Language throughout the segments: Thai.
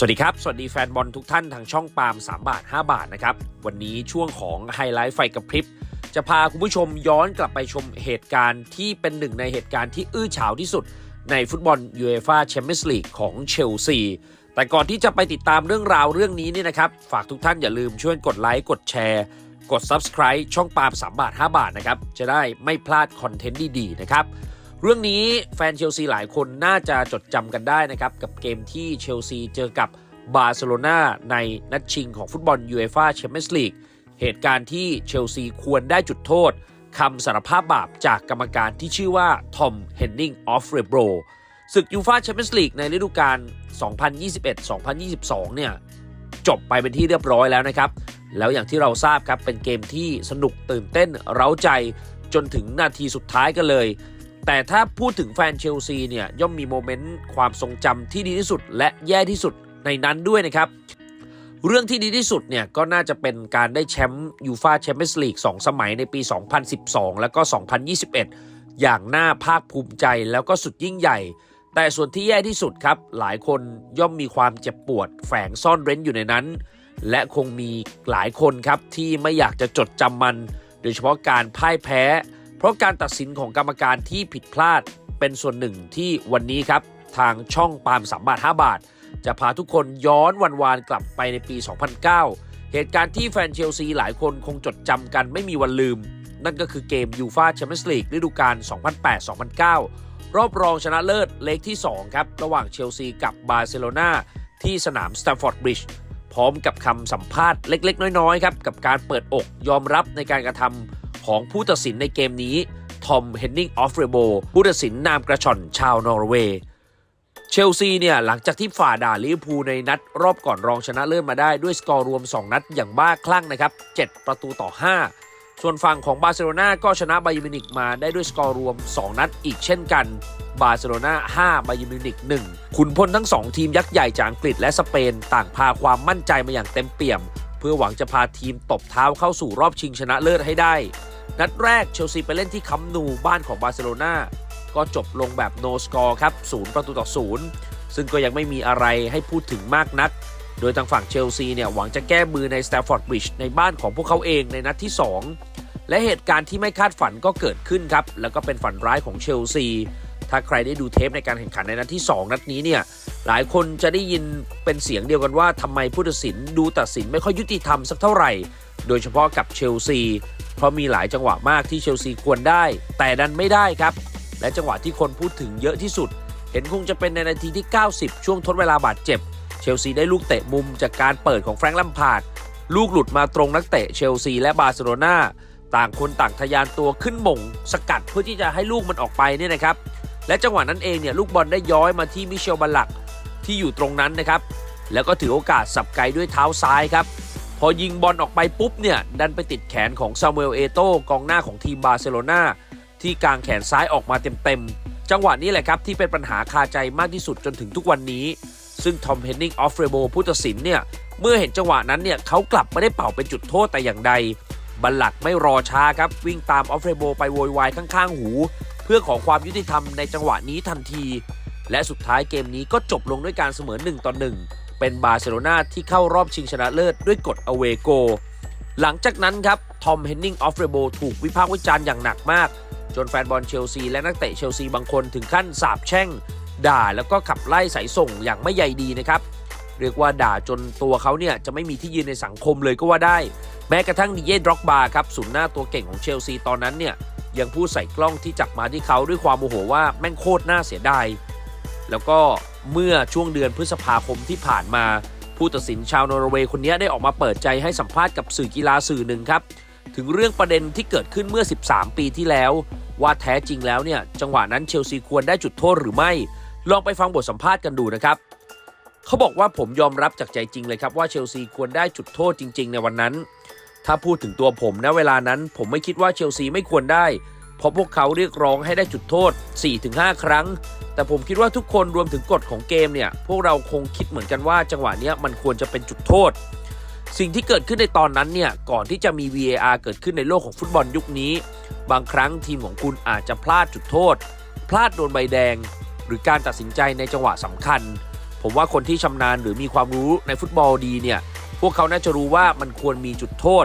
สวัสดีครับ สวัสดีแฟนบอลทุกท่านทางช่องปาล์ม3 บาท 5 บาทนะครับ วันนี้ช่วงของไฮไลท์ไฟกับพริบ จะพาคุณผู้ชมย้อนกลับไปชมเหตุการณ์ที่เป็นหนึ่งในเหตุการณ์ที่อื้อฉาวที่สุด ในฟุตบอลยูเอฟ่าแชมเปี้ยนส์ลีกของเชลซี แต่ก่อนที่จะไปติดตามเรื่องราวเรื่องนี้นี่นะครับ ฝากทุกท่านอย่าลืมช่วยกดไลค์กดแชร์ กด Subscribe ช่องปาล์ม3บาท 5 บาทนะครับจะได้ไม่พลาดคอนเทนต์ดีๆนะครับ เรื่องนี้แฟนเชลซีหลายคนน่าจะจดจำกันได้นะครับ กับเกมที่เชลซีเจอกับบาร์เซโลนาในนัดชิงของฟุตบอลยูเอฟ่าแชมเปี้ยนส์ลีกเหตุการณ์ที่เชลซีควรได้จุดโทษคำสารภาพบาปจากกรรมการที่ชื่อว่าทอมเฮนนิงออฟเรโบรศึกยูฟ่าแชมเปี้ยนส์ลีกในฤดูกาล 2021-2022 เนี่ย จบไปเป็นที่เรียบร้อยแล้วนะครับ แล้วอย่างที่เราทราบครับ เป็นเกมที่สนุกตื่นเต้น เร้าใจจนถึงนาทีสุดท้ายกันเลย แต่ถ้าพูดถึงแฟนเชลซีเนี่ยย่อมมีโมเมนต์ความทรงจำที่ดีที่สุด และแย่ที่สุดในนั้นด้วยนะครับเรื่องที่ดีที่สุดเนี่ยก็น่าจะเป็นการได้แชมป์ยูฟาแชมเปี้ยนส์ลีก2สมัยในปี 2012 แล้วก็ 2021 อย่างน่าภาคภูมิใจแล้วก็สุดยิ่งใหญ่ แต่ส่วนที่แย่ที่สุดครับ หลายคนย่อมมีความเจ็บปวดแฝงซ่อนเร้นอยู่ในนั้น และคงมีหลายคนครับที่ไม่อยากจะจดจำมัน โดยเฉพาะการพ่ายแพ้ เพราะการตัดสินของกรรมการที่ผิดพลาดเป็นส่วนหนึ่งที่วันนี้ครับ ทางช่องปาล์มสามบาท5บาท จะพาทุกคนย้อนวันวานกลับไปในปี 2009 เหตุการณ์ที่แฟนเชลซีหลายคนคงจดจำกันไม่มีวันลืม นั่นก็คือเกมยูฟาแชมเปี้ยนส์ลีกฤดูกาล 2008-2009 รอบรองชนะเลิศเลกที่ 2 ครับ ระหว่างเชลซีกับบาร์เซโลนาที่สนามสแตมฟอร์ดบริดจ์พร้อมกับคำสัมภาษณ์เล็ก ๆ น้อย ๆ ครับ กับการเปิดอกยอมรับในการกระทำ ของผู้ตัดสินในเกมนี้ ทอมเฮนนิงออฟเรโบผู้ตัดสินนามกระชอนชาวนอร์เวย์เชลซีเนี่ยหลังจากที่ฝ่าด่าลิเวอร์พูลในนัดรอบก่อนรองชนะเลิศมาได้ด้วยสกอร์รวม 2 นัดอย่างบ้าคลั่งนะครับ 7 ประตูต่อ 5 ส่วนฝั่งของบาร์เซโลนาก็ชนะไบาเยร์มินิกมาได้ด้วยสกอร์รวม 2 นัดอีกเช่นกัน บาร์เซโลนา5ไบาเยร์มินิก1ขุนพลทั้ง 2 ทีมยักษ์ใหญ่จากอังกฤษและสเปน ต่างพาความมั่นใจมาอย่างเต็มเปี่ยม เพื่อหวังจะพาทีมตบเท้าเข้าสู่รอบชิงชนะเลิศให้ได้ นัดแรกเชลซีไปเล่นที่คัมนูบ้านของบาร์เซโลนาก็จบลงแบบโนสกอร์ครับ0ประตูต่อ0ซึ่งก็ยังไม่มีอะไรให้พูดถึงมากนัก โดยทางฝั่งเชลซีเนี่ยหวังจะแก้มือในสแตมฟอร์ดบริดจ์ในบ้านของพวกเขาเองในนัดที่ 2 และเหตุการณ์ที่ไม่คาดฝันก็เกิดขึ้นครับ แล้วก็เป็นฝันร้ายของเชลซี ถ้าใครได้ดูเทปในการแข่งขันในนัดที่ 2 นัดนี้เนี่ยหลายคนจะได้ยินเป็นเสียงเดียวกันว่าทำไมผู้ตัดสินดูตัดสินไม่ค่อยยุติธรรมสักเท่าไหร่ โดยเฉพาะกับเชลซี เพราะมีหลายจังหวะมากที่เชลซีควรได้ แต่ดันไม่ได้ครับ และจังหวะที่คนพูดถึงเยอะที่สุด เห็นคงจะเป็นในนาทีที่ 90 ช่วงทดเวลาบาดเจ็บ เชลซีได้ลูกเตะมุมจากการเปิดของแฟรงค์ลัมพาร์ดลูกหลุดมาตรงนักเตะเชลซีและบาร์เซโลนาต่างคนต่างทะยานตัวขึ้นมง สกัดเพื่อที่จะให้ลูกมันออกไปเนี่ยนะครับ และจังหวะนั้นเองเนี่ยลูกบอลได้ย้อยมาที่มิเชลบัลลักที่อยู่ตรงนั้นนะครับ แล้วก็ถือโอกาสสับไกด้วยเท้าซ้ายครับ พอยิงบอลออกไปปุ๊บเนี่ยดันไปติดแขนของซามูเอลเอโตกองหน้าของทีมบาร์เซโลนาที่กางแขนซ้ายออกมาเต็มๆ จังหวะนี้แหละครับที่เป็นปัญหาคาใจมากที่สุดจนถึงทุกวันนี้ ซึ่งทอมเฮนนิงออฟเรโบผู้ตัดสินเนี่ยเมื่อเห็นจังหวะนั้นเนี่ยเขากลับไม่ได้เป่าเป็นจุดโทษแต่อย่างใด บัลลักไม่รอช้าครับวิ่งตามออฟเรโบไปโวยวายข้างๆหู เพื่อขอความยุติธรรมในจังหวะนี้ทันที และสุดท้ายเกมนี้ก็จบลงด้วยการเสมอ1ต่อ1 เป็นบาร์เซโลนาที่เข้ารอบชิงชนะเลิศด้วยกฎอเวโก หลังจากนั้นครับ ทอมเฮนนิงออฟเรโบถูกวิพากษ์วิจารณ์อย่างหนักมาก จนแฟนบอลเชลซีและนักเตะเชลซีบางคนถึงขั้นสาบแช่ง ด่าแล้วก็ขับไล่สายส่งอย่างไม่ใยดีนะครับ เรียกว่าด่าจนตัวเขาเนี่ยจะไม่มีที่ยืนในสังคมเลยก็ว่าได้ แม้กระทั่งดิเย่ดร็อกบาครับศูนย์หน้าตัวเก่งของเชลซีตอนนั้นเนี่ยยังพูดใส่กล้องที่จับมาที่เขาด้วยความโมโหว่าแม่งโคตรน่าเสียดาย แล้วก็เมื่อช่วงเดือนพฤษภาคมที่ผ่านมา ผู้ตัดสินชาวนอร์เวย์คนนี้ได้ออกมาเปิดใจให้สัมภาษณ์กับสื่อกีฬาสื่อหนึ่งครับ ถึงเรื่องประเด็นที่เกิดขึ้นเมื่อ 13 ปีที่แล้ว ว่าแท้จริงแล้วเนี่ยจังหวะนั้นเชลซีควรได้จุดโทษหรือไม่ ลองไปฟังบทสัมภาษณ์กันดูนะครับเขาบอกว่าผมยอมรับจากใจจริงเลยครับว่าเชลซีควรได้จุดโทษจริง ๆ ในวันนั้น ถ้าพูดถึงตัวผมณเวลานั้น ผมไม่คิดว่าเชลซีไม่ควรได้ เพราะพวกเขาเรียกร้องให้ได้จุดโทษ 4-5 ครั้ง แต่ผมคิดว่าทุกคนรวมถึงกฎของเกมเนี่ย พวกเราคงคิดเหมือนกันว่าจังหวะเนี้ยมันควรจะเป็นจุดโทษ สิ่งที่เกิดขึ้นในตอนนั้นเนี่ย ก่อนที่จะมี VAR เกิดขึ้นในโลกของฟุตบอลยุคนี้ บางครั้งทีมของคุณอาจจะพลาดจุดโทษ พลาดโดนใบแดง หรือการตัดสินใจในจังหวะสำคัญ ผมว่าคนที่ชำนาญหรือมีความรู้ในฟุตบอลดีเนี่ย พวกเขาน่าจะรู้ว่ามันควรมีจุดโทษ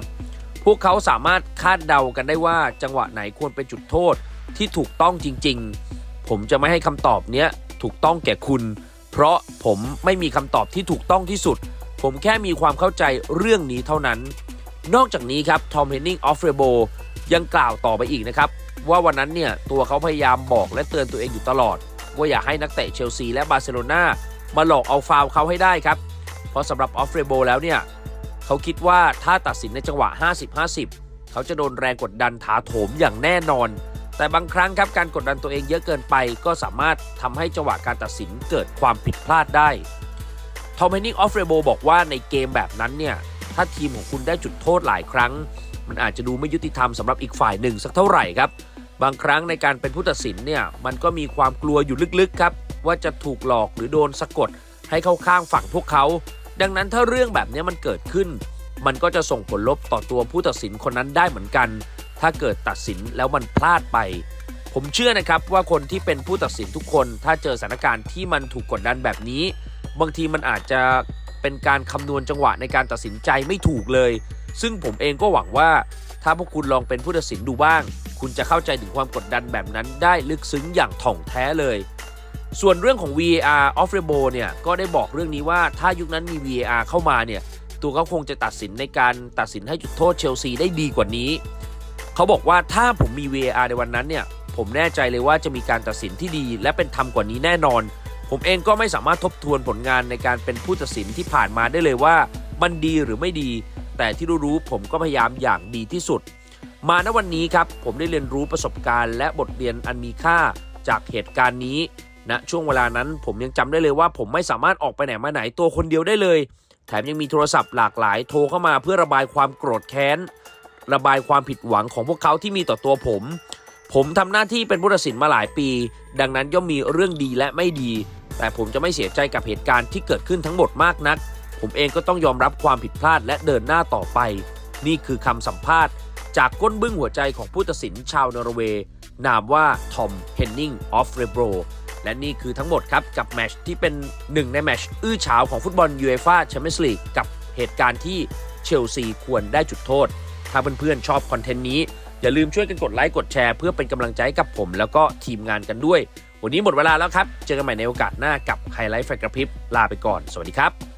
พวกเขาสามารถคาดเดากันได้ว่าจังหวะไหนควรเป็นจุดโทษที่ถูกต้องจริง ๆ ผมจะไม่ให้คำตอบเนี้ยถูกต้องแก่คุณ เพราะผมไม่มีคำตอบที่ถูกต้องที่สุด ผมแค่มีความเข้าใจเรื่องนี้เท่านั้น นอกจากนี้ครับทอมเฮนนิงออฟเรโบยังกล่าวต่อไปอีกนะครับ ว่าวันนั้นเนี่ยตัวเขาพยายามบอกและเตือนตัวเองอยู่ตลอด ว่าอย่าให้นักเตะเชลซีและบาร์เซโลนามาหลอกเอาฟาวเขาให้ได้ครับ เพราะสำหรับออฟเรโบแล้วเนี่ย เขาคิดว่าถ้าตัดสินในจังหวะ 50-50 เขาจะโดนแรงกดดันถาโถมอย่างแน่นอน แต่บางครั้งครับการกดดันตัวเองเยอะเกินไป ก็สามารถทำให้จังหวะการตัดสินเกิดความผิดพลาดได้ทอมเฮนนิงออฟเรโบบอกว่าในเกมแบบนั้นเนี่ย ถ้าทีมของคุณได้จุดโทษหลายครั้ง มันอาจจะดูไม่ยุติธรรมสำหรับอีกฝ่ายหนึ่งสักเท่าไหร่ครับ บางครั้งในการเป็นผู้ตัดสินเนี่ย มันก็มีความกลัวอยู่ลึกๆครับ ว่าจะถูกหลอกหรือโดนสะกดให้เข้าข้างฝั่งพวกเขา ดังนั้นถ้าเรื่องแบบนี้มันเกิดขึ้น มันก็จะส่งผลลบต่อตัวผู้ตัดสินคนนั้นได้เหมือนกัน ถ้าเกิดตัดสินแล้วมันพลาดไป ผมเชื่อนะครับว่าคนที่เป็นผู้ตัดสินทุกคน ถ้าเจอสถานการณ์ที่มันถูกกดดันแบบนี้ บางทีมันอาจจะเป็นการคำนวณจังหวะในการตัดสินใจไม่ถูกเลย ซึ่งผมเองก็หวังว่า ถ้าพวกคุณลองเป็นผู้ตัดสินดูบ้าง คุณจะเข้าใจถึงความกดดันแบบนั้นได้ลึกซึ้งอย่างถ่องแท้เลย ส่วนเรื่องของ VAR off r e b o เนี่ยก็ได้บอกเรื่องนี้ว่าถ้ายุคนั้นมี VAR เข้ามาเนี่ยตัวเขาคงจะตัดสินในการตัดสินให้จุดโทษเชลซีได้ดีกว่านี้ เขาบอกว่าถ้าผมมี VAR ในวันนั้นเนี่ยผมแน่ใจเลยว่าจะมีการตัดสินที่ดี และเป็นธรรมกว่านี้แน่นอน ผมเองก็ไม่สามารถทบทวนผลงานในการเป็นผู้ตัดสินที่ผ่านมาได้เลยว่ามันดีหรือไม่ดี แต่ที่รู้ๆผมก็พยายามอย่างดีที่สุด มาณวันนี้ครับผมได้เรียนรู้ประสบการณ์ และบทเรียนอันมีค่าจากเหตุการณ์นี้ ณนะช่วงเวลานั้นผมยังจำได้เลยว่า ผมไม่สามารถออกไปไหนมาไหนตัวคนเดียวได้เลย แถมยังมีโทรศัพท์หลากหลายโทรเข้ามาเพื่อระบายความโกรธแค้น ระบายความผิดหวังของพวกเขาที่มีต่อตัวผม ผมทำหน้าที่เป็นผู้ตัดสินมาหลายปี ดังนั้นย่อมมีเรื่องดีและไม่ดี แต่ผมจะไม่เสียใจกับเหตุการณ์ที่เกิดขึ้นทั้งหมดมากนัก ผมเองก็ต้องยอมรับความผิดพลาดและเดินหน้าต่อไป นี่คือคำสัมภาษณ์ จากก้นบึ้งหัวใจของผู้ตัดสินชาวนอร์เวย์นามว่าทอมเฮนนิงออฟเรโบร และนี่คือทั้งหมดครับกับแมชที่เป็นหนึ่งในแมชอื้อฉาวของฟุตบอลยูเอฟ่าแชมเปี้ยนส์ลีกกับเหตุการณ์ที่เชลซีควรได้จุดโทษ ถ้าเพื่อนๆชอบคอนเทนต์นี้ อย่าลืมช่วยกันกดไลค์กดแชร์เพื่อเป็นกำลังใจกับผม แล้วก็ทีมงานกันด้วย วันนี้หมดเวลาแล้วครับ เจอกันใหม่ในโอกาสหน้ากับไฮไลท์แฟกระพริบลาไปก่อน สวัสดีครับ